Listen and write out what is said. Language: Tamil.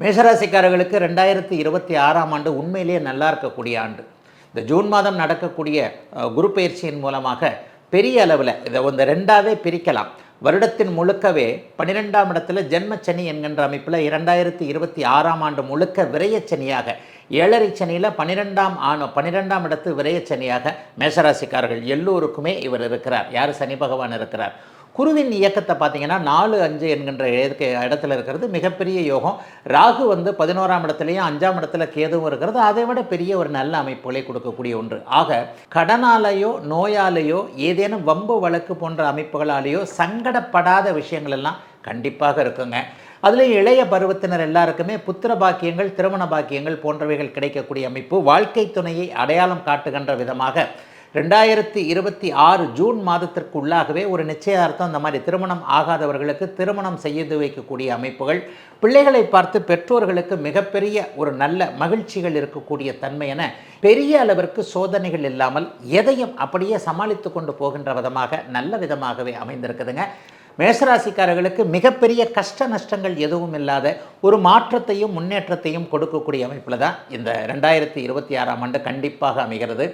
மேஷராசிக்காரர்களுக்கு ரெண்டாயிரத்தி இருபத்தி ஆறாம் ஆண்டு உண்மையிலேயே நல்லா இருக்கக்கூடிய ஆண்டு. இந்த ஜூன் மாதம் நடக்கக்கூடிய குரு பயிற்சியின் மூலமாக பெரிய அளவில் இதை இந்த ரெண்டாவே பிரிக்கலாம். வருடத்தின் முழுக்கவே பன்னிரெண்டாம் இடத்துல ஜென்மச்சனி என்கின்ற அமைப்பில் இரண்டாயிரத்தி இருபத்தி ஆறாம் ஆண்டு முழுக்க விரயச்சனியாக ஏழரை சனியில் பன்னிரெண்டாம் ஆணோ பன்னிரெண்டாம் இடத்து விரயச்சனியாக மேஷராசிக்காரர்கள் எல்லோருக்குமே இவர் இருக்கிறார். யார்? சனி பகவான் இருக்கிறார். குருவின் இயக்கத்தை பார்த்தீங்கன்னா நாலு அஞ்சு என்கின்ற இடத்துக்கு- இடத்துல இருக்கிறது மிகப்பெரிய யோகம். ராகு வந்து பதினோராம் இடத்துலையும் அஞ்சாம் இடத்துல கேதுவும் இருக்கிறது. அதை விட பெரிய ஒரு நல்ல அமைப்புகளை கொடுக்கக்கூடிய ஒன்று. ஆக கடனாலேயோ நோயாலேயோ ஏதேனும் வம்பு வழக்கு போன்ற அமைப்புகளாலேயோ சங்கடப்படாத விஷயங்கள் எல்லாம் கண்டிப்பாக இருக்குங்க. அதில் இளைய பருவத்தினர் எல்லாருக்குமே புத்திர பாக்கியங்கள் திருமண பாக்கியங்கள் போன்றவைகள் கிடைக்கக்கூடிய அமைப்பு. வாழ்க்கை துணையை அடையாளம் காட்டுகின்ற விதமாக ரெண்டாயிரத்தி இருபத்தி ஆறு ஜூன் மாதத்திற்கு உள்ளாகவே ஒரு நிச்சயார்த்தம் அந்த மாதிரி திருமணம் ஆகாதவர்களுக்கு திருமணம் செய்து வைக்கக்கூடிய அமைப்புகள் பிள்ளைகளை பார்த்து பெற்றோர்களுக்கு மிகப்பெரிய ஒரு நல்ல மகிழ்ச்சிகள் இருக்கக்கூடிய தன்மை என பெரிய அளவிற்கு சோதனைகள் இல்லாமல் எதையும் அப்படியே சமாளித்து கொண்டு போகின்ற விதமாக நல்ல விதமாகவே அமைந்திருக்குதுங்க. மேசராசிக்காரர்களுக்கு மிகப்பெரிய கஷ்ட நஷ்டங்கள் எதுவும் இல்லாத ஒரு மாற்றத்தையும் முன்னேற்றத்தையும் கொடுக்கக்கூடிய அமைப்பில் தான் இந்த ரெண்டாயிரத்தி இருபத்தி ஆறாம் ஆண்டு கண்டிப்பாக அமைகிறது.